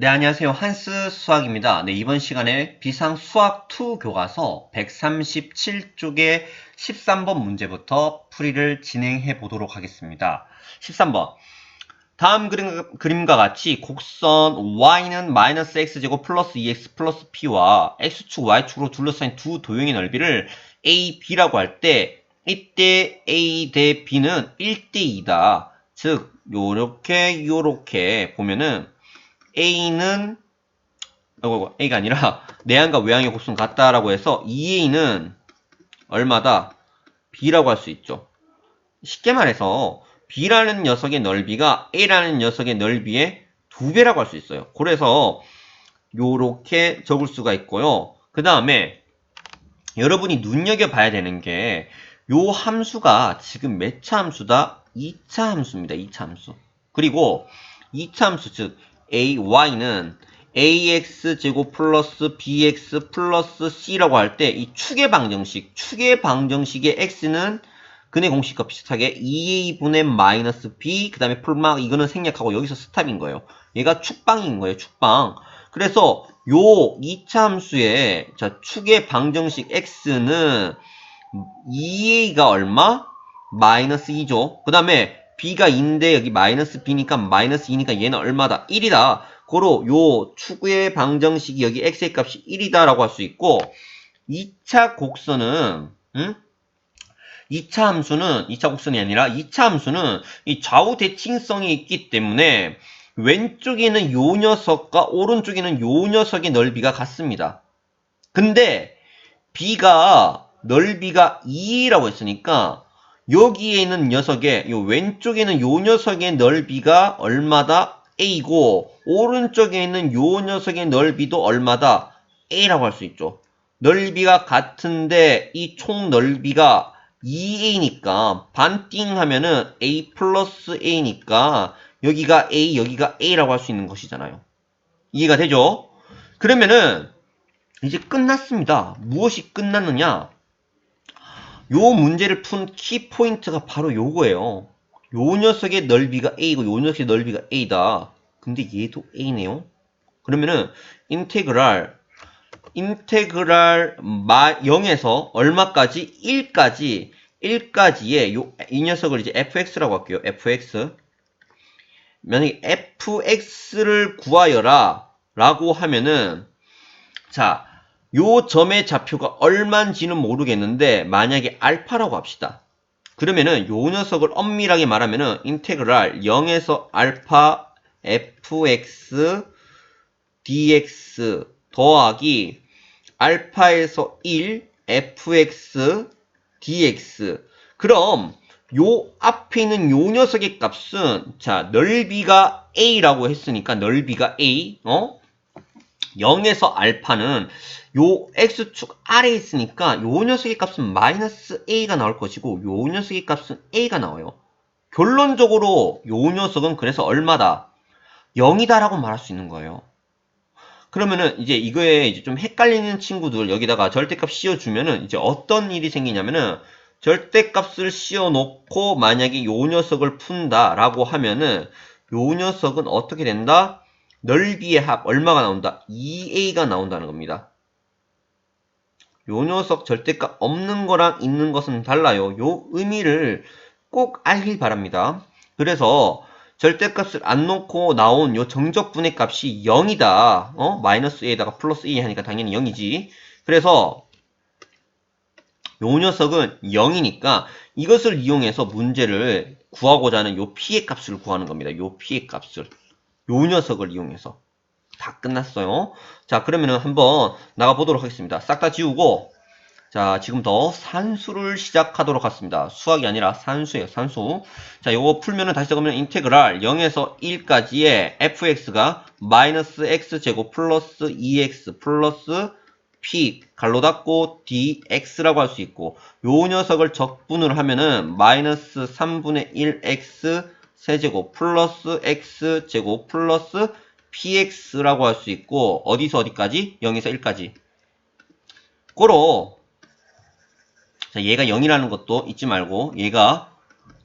네, 안녕하세요. 한스 수학입니다. 네, 이번 시간에 비상 수학 2 교과서 137쪽의 13번 문제부터 풀이를 진행해 보도록 하겠습니다. 13번. 다음 그림, 그림 과 같이 곡선 y는 마이너스 x제곱 플러스 2x 플러스 p와 x축, y축으로 둘러싸인 두 도형의 넓이를 a, b라고 할 때 이때 a 대 b는 1대 2다. 즉 요렇게 요렇게 보면은 A는 어, A가 아니라 내항과 외항의 곱수는 같다라고 해서 2A는 얼마다? B라고 할 수 있죠. 쉽게 말해서 B라는 녀석의 넓이가 A라는 녀석의 넓이의 두 배라고 할 수 있어요. 그래서 요렇게 적을 수가 있고요. 그 다음에 여러분이 눈여겨봐야 되는 게 요 함수가 지금 몇 차 함수다? 2차 함수입니다. 2차 함수. 그리고 2차 함수 즉 ay는 ax제곱 플러스 bx 플러스 c라고 할 때 이 축의 방정식, 축의 방정식의 x는 근의 공식과 비슷하게 2a분의 마이너스 b 그 다음에 풀막 이거는 생략하고 여기서 스탑인 거예요. 얘가 축방인 거예요. 축방. 그래서 요 2차 함수의 자 축의 방정식 x는 2a가 얼마? 마이너스 2죠. 그 다음에 b가 2인데 여기 마이너스 b니까 마이너스 2니까 얘는 얼마다? 1이다. 고로 요 축의 방정식이 여기 x의 값이 1이다 라고 할 수 있고 2차 곡선은 응? 2차 함수는 2차 곡선이 아니라 2차 함수는 이 좌우 대칭성이 있기 때문에 왼쪽에는 요 녀석과 오른쪽에는 요 녀석의 넓이가 같습니다. 근데 b가 넓이가 2라고 했으니까 여기에 있는 녀석의 요 왼쪽에는 요 녀석의 넓이가 얼마다 a고 오른쪽에 있는 요 녀석의 넓이도 얼마다 a라고 할 수 있죠. 넓이가 같은데 이 총 넓이가 2a니까 반띵 하면은 a 플러스 a니까 여기가 a 여기가 a라고 할 수 있는 것이잖아요. 이해가 되죠? 그러면은 이제 끝났습니다. 무엇이 끝났느냐? 요 문제를 푼 키포인트가 바로 요거예요. 요 녀석의 넓이가 A고 요 녀석의 넓이가 A다. 근데 얘도 A네요. 그러면은 인테그랄 인테그랄 0에서 얼마까지? 1까지 1까지의 요, 이 녀석을 이제 fx라고 할게요. fx 만약에 fx를 구하여라 라고 하면은 자 요 점의 좌표가 얼만지는 모르겠는데 만약에 알파라고 합시다. 그러면은 요 녀석을 엄밀하게 말하면은 인테그랄 0에서 알파 fx dx 더하기 알파에서 1 fx dx 그럼 요 앞에 있는 요 녀석의 값은 자 넓이가 a라고 했으니까 넓이가 a 어 0에서 알파는 요 x축 아래에 있으니까 요 녀석의 값은 마이너스 a가 나올 것이고 요 녀석의 값은 a가 나와요. 결론적으로 요 녀석은 그래서 얼마다? 0이다라고 말할 수 있는 거예요. 그러면은 이제 이거에 이제 좀 헷갈리는 친구들 여기다가 절대값 씌워주면은 이제 어떤 일이 생기냐면은 절대값을 씌워놓고 만약에 요 녀석을 푼다라고 하면은 요 녀석은 어떻게 된다? 넓이의 합 얼마가 나온다? 2a가 나온다는 겁니다. 요 녀석 절대값 없는 거랑 있는 것은 달라요. 요 의미를 꼭 알길 바랍니다. 그래서 절대값을 안 놓고 나온 요 정적분의 값이 0이다. 어? 마이너스 a에다가 플러스 a 하니까 당연히 0이지. 그래서 요 녀석은 0이니까 이것을 이용해서 문제를 구하고자 하는 요 p의 값을 구하는 겁니다. 요 p의 값을. 요 녀석을 이용해서. 다 끝났어요. 자, 그러면은 한번 나가보도록 하겠습니다. 싹 다 지우고, 자, 지금부터 산수를 시작하도록 하겠습니다. 수학이 아니라 산수예요, 산수. 자, 요거 풀면은 다시 적으면 인테그랄 0에서 1까지의 fx가 마이너스 x제곱 플러스 2x 플러스 p 갈로 닫고 dx라고 할 수 있고 요 녀석을 적분을 하면은 마이너스 3분의 1x 세제곱 플러스 x제곱 플러스 px라고 할 수 있고 어디서 어디까지? 0에서 1까지. 고로 자, 얘가 0이라는 것도 잊지 말고 얘가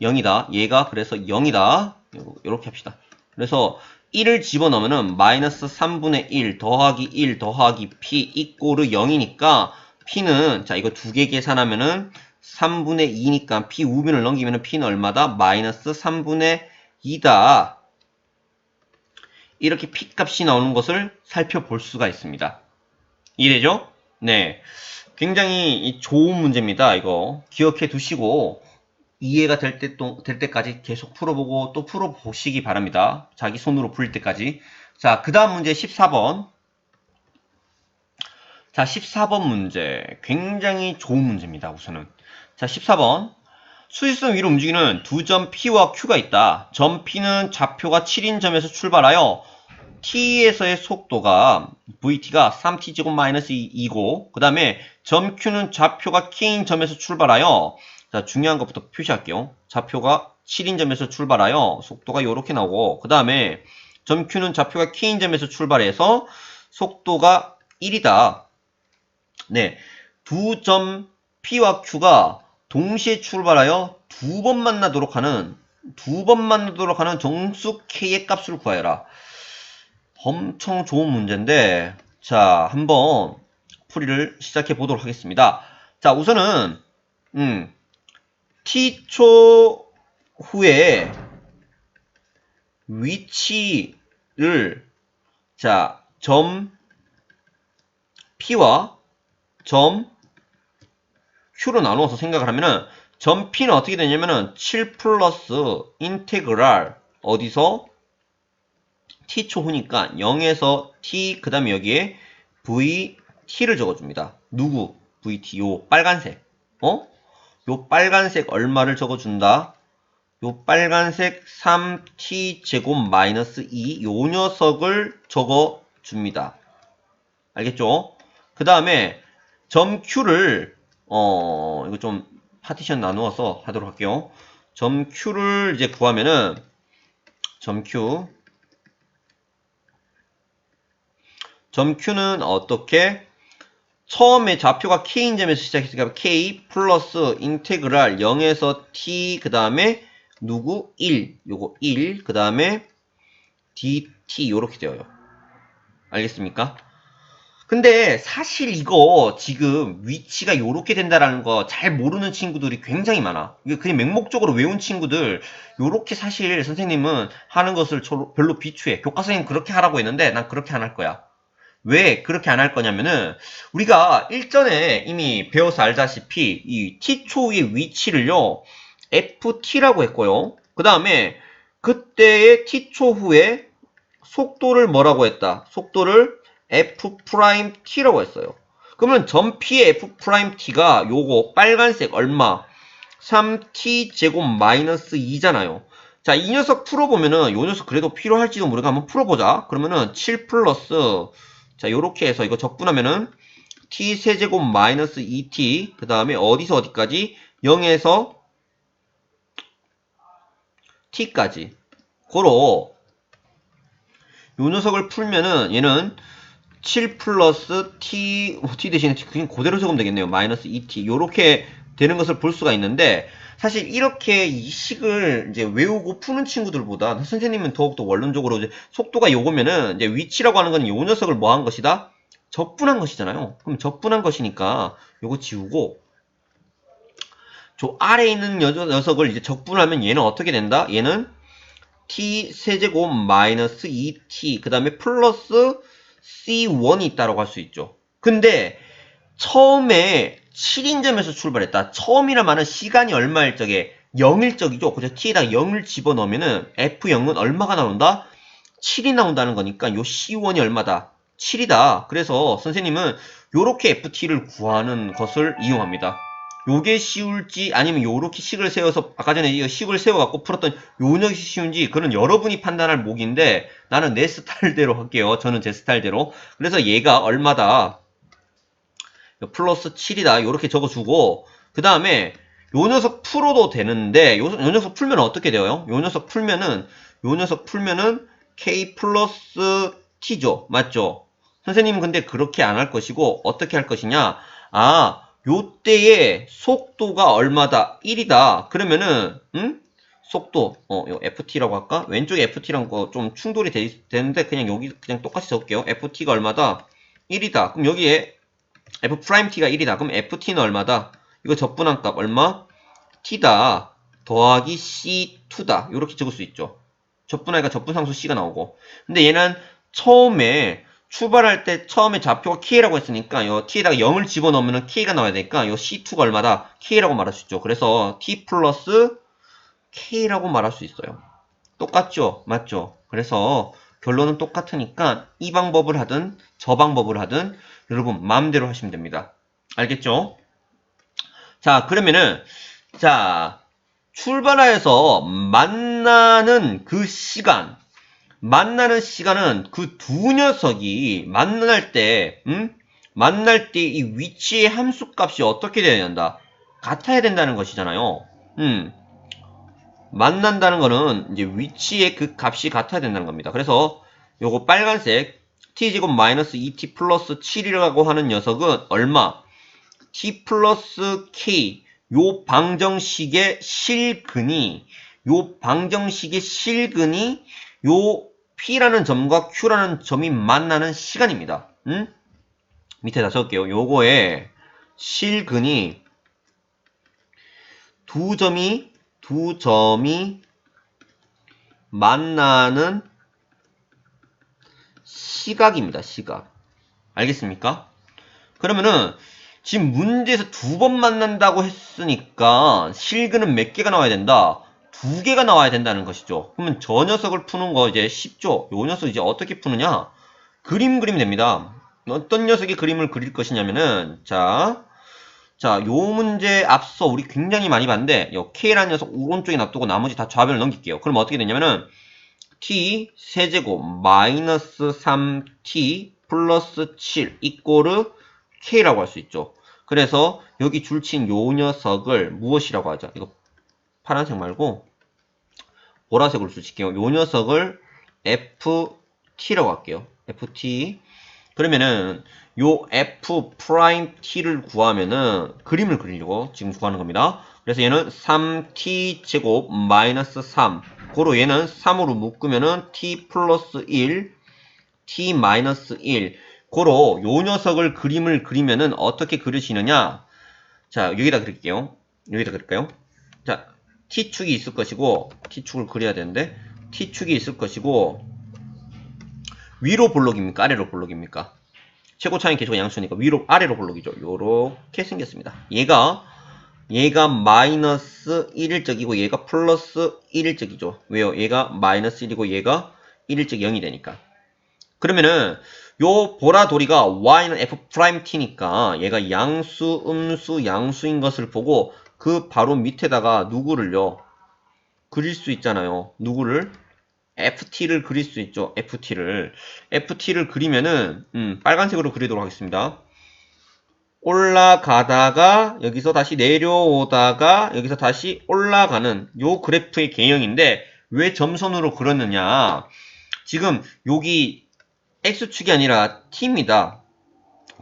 0이다. 얘가 그래서 0이다. 이렇게 합시다. 그래서 1을 집어넣으면은 마이너스 3분의 1 더하기 1 더하기 p 이꼬르 0이니까 p는 자 이거 두 개 계산하면은 3분의 2니까 p 우변을 넘기면은 p는 얼마다? 마이너스 3분의 2다. 이렇게 p 값이 나오는 것을 살펴볼 수가 있습니다. 이해되죠? 네. 굉장히 좋은 문제입니다. 이거 기억해 두시고 이해가 될, 때, 또, 될 때까지 계속 풀어보고 또 풀어보시기 바랍니다. 자기 손으로 풀릴 때까지. 자, 그 다음 문제 14번. 자, 14번 문제. 굉장히 좋은 문제입니다. 우선은. 자, 14번. 수직선 위로 움직이는 두 점 P와 Q가 있다. 점 P는 좌표가 7인 점에서 출발하여 T에서의 속도가 VT가 3T제곱 마이너스 2고 그 다음에 점 Q는 좌표가 K인 점에서 출발하여 자 중요한 것부터 표시할게요. 좌표가 7인 점에서 출발하여 속도가 이렇게 나오고 그 다음에 점 Q는 좌표가 K인 점에서 출발해서 속도가 1이다. 네, 두 점 P와 Q가 동시에 출발하여 두 번 만나도록 하는 두 번 만나도록 하는 정수 K의 값을 구하여라. 엄청 좋은 문제인데 자 한번 풀이를 시작해 보도록 하겠습니다. 자 우선은 음, t초 후에 위치를 자 점 P와 점 Q로 나누어서 생각을 하면은 점 P는 어떻게 되냐면은 7 플러스 인테그랄 어디서 t초 후니까 0에서 t 그 다음에 여기에 vt를 적어줍니다. 누구? vt 요 빨간색 어? 요 빨간색 얼마를 적어준다? 요 빨간색 3t 제곱 마이너스 2 요 녀석을 적어줍니다. 알겠죠? 그 다음에 점 q를 어 이거 좀 파티션 나누어서 하도록 할게요. 점 q를 이제 구하면은 점 q 점 Q는 어떻게? 처음에 좌표가 K인 점에서 시작했으니까 K 플러스 인테그랄 0에서 T 그 다음에 누구? 1 요거 1그 다음에 dt 요렇게 되어요. 알겠습니까? 근데 사실 이거 지금 위치가 요렇게 된다라는 거 잘 모르는 친구들이 굉장히 많아. 이게 그냥 맹목적으로 외운 친구들 요렇게 사실 선생님은 하는 것을 별로 비추해. 교과서에는 그렇게 하라고 했는데 난 그렇게 안 할 거야. 왜 그렇게 안 할 거냐면은 우리가 일전에 이미 배워서 알다시피 이 t초의 위치를요 ft라고 했고요 그 다음에 그때의 t초 후에 속도를 뭐라고 했다 속도를 f't라고 했어요. 그러면 점 p의 f't가 요거 빨간색 얼마? 3t 제곱 마이너스 2잖아요. 자, 이 녀석 풀어보면은, 요 녀석 그래도 필요할지도 모르겠 한번 풀어보자. 그러면은, 7 플러스 자, 요렇게 해서 이거 적분하면은 t 세제곱 마이너스 2t 그 다음에 어디서 어디까지? 0에서 t까지. 고로 요 녀석을 풀면은 얘는 7 플러스 t, t 대신에 그냥 그대로 적으면 되겠네요. 마이너스 2t 요렇게 되는 것을 볼 수가 있는데 사실 이렇게 이 식을 이제 외우고 푸는 친구들보다 선생님은 더욱더 원론적으로 이제 속도가 요거면은 이제 위치라고 하는 건 요 녀석을 뭐 한 것이다? 적분한 것이잖아요. 그럼 적분한 것이니까 요거 지우고 저 아래에 있는 녀석을 이제 적분하면 얘는 어떻게 된다? 얘는 t 세제곱 마이너스 2t 그 다음에 플러스 c1이 있다라고 할 수 있죠. 근데 처음에 7인점에서 출발했다. 처음이라 말은 시간이 얼마일 적에 0일 적이죠. 그래서 t에다 0을 집어넣으면은 f0은 얼마가 나온다? 7이 나온다는 거니까 요 c1이 얼마다? 7이다. 그래서 선생님은 요렇게 ft를 구하는 것을 이용합니다. 요게 쉬울지 아니면 요렇게 식을 세워서 아까 전에 이 식을 세워갖고 풀었던 요 녀석이 쉬운지 그건 여러분이 판단할 목인데 나는 내 스타일대로 할게요. 저는 제 스타일대로. 그래서 얘가 얼마다 플러스 7이다. 이렇게 적어주고 그 다음에 요 녀석 풀어도 되는데 요, 요 녀석 풀면 어떻게 돼요? 요 녀석 풀면은 요 녀석 풀면은 k 플러스 t죠. 맞죠? 선생님은 근데 그렇게 안 할 것이고 어떻게 할 것이냐? 아, 요 때의 속도가 얼마다? 1이다. 그러면은 음? 속도, 어, 요 ft라고 할까? 왼쪽에 ft랑 거좀 충돌이 되, 되는데 그냥 여기 그냥 똑같이 적을게요. ft가 얼마다? 1이다. 그럼 여기에 f't가 1이다. 그럼 ft는 얼마다? 이거 적분한 값 얼마? t다. 더하기 c2다. 이렇게 적을 수 있죠. 적분하니까 적분상수 c가 나오고. 근데 얘는 처음에 출발할 때 처음에 좌표가 k라고 했으니까 요 t에다가 0을 집어넣으면 k가 나와야 되니까 요 c2가 얼마다? k라고 말할 수 있죠. 그래서 t 플러스 k라고 말할 수 있어요. 똑같죠? 맞죠? 그래서 결론은 똑같으니까 이 방법을 하든 저 방법을 하든 여러분 마음대로 하시면 됩니다. 알겠죠? 자 그러면은 자 출발하여서 만나는 그 시간 만나는 시간은 그 두 녀석이 만날 때 음? 만날 때 이 위치의 함수 값이 어떻게 돼야 된다? 같아야 된다는 것이잖아요. 음. 만난다는 거는 이제 위치의 그 값이 같아야 된다는 겁니다. 그래서 요거 빨간색 t제곱 마이너스 2t 플러스 7이라고 하는 녀석은 얼마? t 플러스 k 요 방정식의 실근이 요 방정식의 실근이 요 p라는 점과 q라는 점이 만나는 시간입니다. 음? 밑에다 적을게요. 요거의 실근이 두 점이 두 점이 만나는 시각입니다. 시각. 알겠습니까? 그러면은 지금 문제에서 두 번 만난다고 했으니까 실근은 몇 개가 나와야 된다? 두 개가 나와야 된다는 것이죠. 그러면 저 녀석을 푸는 거 이제 쉽죠? 요 녀석 이제 어떻게 푸느냐? 그림 그리면 됩니다. 어떤 녀석이 그림을 그릴 것이냐면은 자, 자, 요 문제 앞서 우리 굉장히 많이 봤는데 요 K라는 녀석 오른쪽에 놔두고 나머지 다 좌변을 넘길게요. 그럼 어떻게 되냐면은 T 세제곱 마이너스 3T 플러스 7 이꼬르 K라고 할 수 있죠. 그래서 여기 줄친 요 녀석을 무엇이라고 하죠? 이거 파란색 말고 보라색으로 줄칠게요. 요 녀석을 FT라고 할게요. FT 그러면은 요 f 프라임 t를 구하면은 그림을 그리려고 지금 구하는 겁니다. 그래서 얘는 3t 제곱 마이너스 3 고로 얘는 3으로 묶으면은 t 플러스 1 t 마이너스 1 고로 요 녀석을 그림을 그리면은 어떻게 그려지느냐 자 여기다 그릴게요. 여기다 그릴까요? 자 t축이 있을 것이고 t축을 그려야 되는데 t축이 있을 것이고 위로 볼록입니까? 아래로 볼록입니까? 최고 차인 계수가 양수니까 위로 아래로 볼록이죠. 요렇게 생겼습니다. 얘가 얘가 마이너스 1일 적이고 얘가 플러스 1일 적이죠. 왜요? 얘가 마이너스 1이고 얘가 1일 적 0이 되니까. 그러면은 요 보라돌이가 y는 f't니까 얘가 양수, 음수, 양수인 것을 보고 그 바로 밑에다가 누구를요? 그릴 수 있잖아요. 누구를? FT를 그릴 수 있죠. FT를. FT를 그리면은, 음, 빨간색으로 그리도록 하겠습니다. 올라가다가, 여기서 다시 내려오다가, 여기서 다시 올라가는 요 그래프의 개형인데, 왜 점선으로 그렸느냐. 지금 여기 X축이 아니라 T입니다.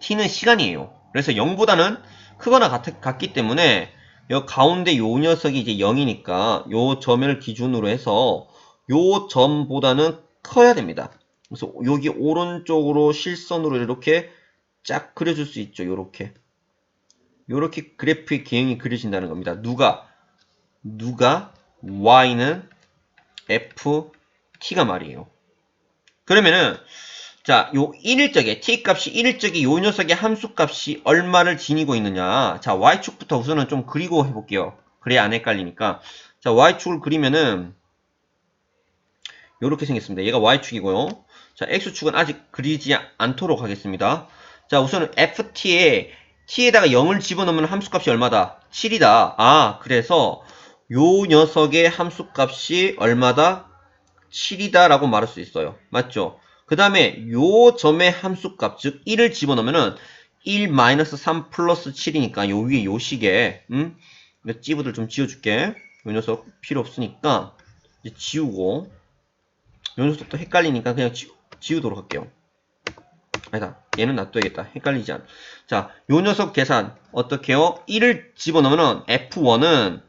T는 시간이에요. 그래서 0보다는 크거나 같, 같기 때문에, 여 가운데 요 녀석이 이제 0이니까, 요 점을 기준으로 해서, 요 점보다는 커야 됩니다. 그래서 여기 오른쪽으로 실선으로 이렇게 쫙 그려줄 수 있죠. 요렇게. 요렇게 그래프의 개형이 그려진다는 겁니다. 누가? 누가? y는 ft가 말이에요. 그러면은 자, 요 1일적에 t 값이 1일적에 요 녀석의 함수 값이 얼마를 지니고 있느냐. 자, y축부터 우선은 좀 그리고 해볼게요. 그래야 안 헷갈리니까. 자, y축을 그리면은 이렇게 생겼습니다. 얘가 y축이고요. 자, x축은 아직 그리지 않도록 하겠습니다. 자, 우선은 ft에 t에다가 0을 집어넣으면 함수값이 얼마다? 7이다. 아, 그래서 요 녀석의 함수값이 얼마다? 7이다 라고 말할 수 있어요. 맞죠? 그 다음에 요 점의 함수값, 즉 1을 집어넣으면은 1-3 플러스 7이니까 요 위에 요 식에 음? 찌부들 좀 지워줄게. 요 녀석 필요 없으니까 이제 지우고 요 녀석도 헷갈리니까 그냥 지, 지우도록 할게요. 아니다. 얘는 놔둬야겠다. 헷갈리지 않. 자, 요 녀석 계산 어떻게 해요? 1을 집어넣으면 F1은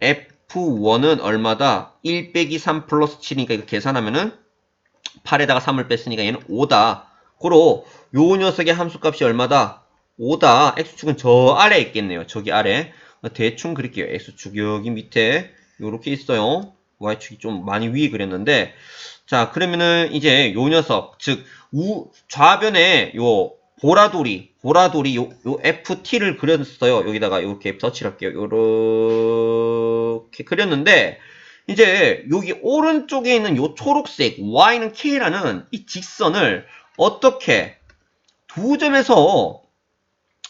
F1은 얼마다? 1 빼기 3 플러스 7이니까 이거 계산하면은 8에다가 3을 뺐으니까 얘는 5다. 고로 요 녀석의 함수값이 얼마다? 5다. X축은 저 아래에 있겠네요. 저기 아래. 대충 그릴게요. X축 여기 밑에 요렇게 있어요. Y축이 좀 많이 위에 그렸는데 자 그러면은 이제 요 녀석 즉 우, 좌변에 요 보라돌이 보라돌이 요, 요 FT를 그렸어요. 여기다가 이렇게 터치를 할게요. 요렇게 그렸는데 이제 여기 오른쪽에 있는 요 초록색 Y는 K라는 이 직선을 어떻게 두 점에서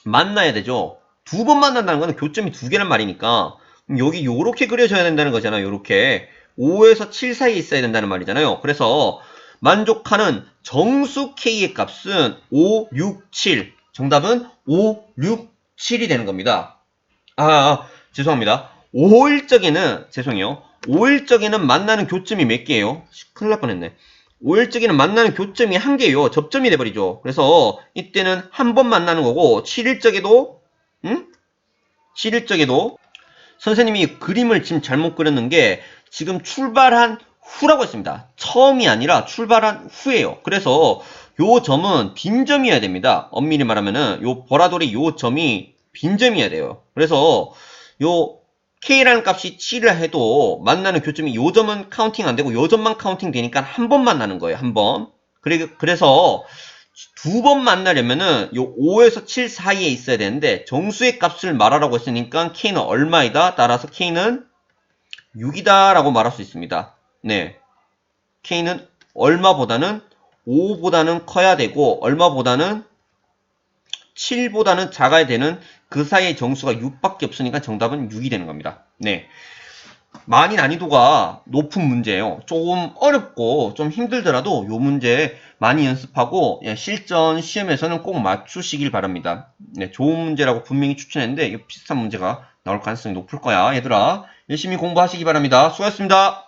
만나야 되죠. 두 번 만난다는 거는 교점이 두 개란 말이니까 여기 요렇게 그려져야 된다는 거잖아요. 요렇게 5에서 7 사이에 있어야 된다는 말이잖아요. 그래서 만족하는 정수 K의 값은 5, 6, 7. 정답은 5, 6, 7이 되는 겁니다. 아, 아, 죄송합니다. 5일 적에는, 죄송해요. 5일적에는 만나는 교점이 몇 개예요? 씨, 큰일 날 뻔했네. 5일적에는 만나는 교점이 한 개예요. 접점이 돼버리죠. 그래서 이때는 한 번 만나는 거고, 7일적에도, 응? 7일적에도, 선생님이 그림을 지금 잘못 그렸는 게, 지금 출발한 후라고 했습니다. 처음이 아니라 출발한 후예요. 그래서 요 점은 빈점이어야 됩니다. 엄밀히 말하면은 요 보라돌이 요 점이 빈점이어야 돼요. 그래서 요 K라는 값이 7을 해도 만나는 교점이 요 점은 카운팅 안 되고 요 점만 카운팅 되니까 한 번 만나는 거예요. 한 번. 그래, 그래서 두 번 만나려면은 요 5에서 7 사이에 있어야 되는데 정수의 값을 말하라고 했으니까 K는 얼마이다? 따라서 K는 6이다 라고 말할 수 있습니다. 네. K는 얼마보다는 5보다는 커야 되고 얼마보다는 7보다는 작아야 되는 그 사이의 정수가 6밖에 없으니까 정답은 6이 되는 겁니다. 네. 많이 난이도가 높은 문제예요. 조금 어렵고 좀 힘들더라도 이 문제 많이 연습하고 예, 실전 시험에서는 꼭 맞추시길 바랍니다. 네, 좋은 문제라고 분명히 추천했는데 이거 비슷한 문제가 나올 가능성이 높을 거야. 얘들아 열심히 공부하시기 바랍니다. 수고하셨습니다.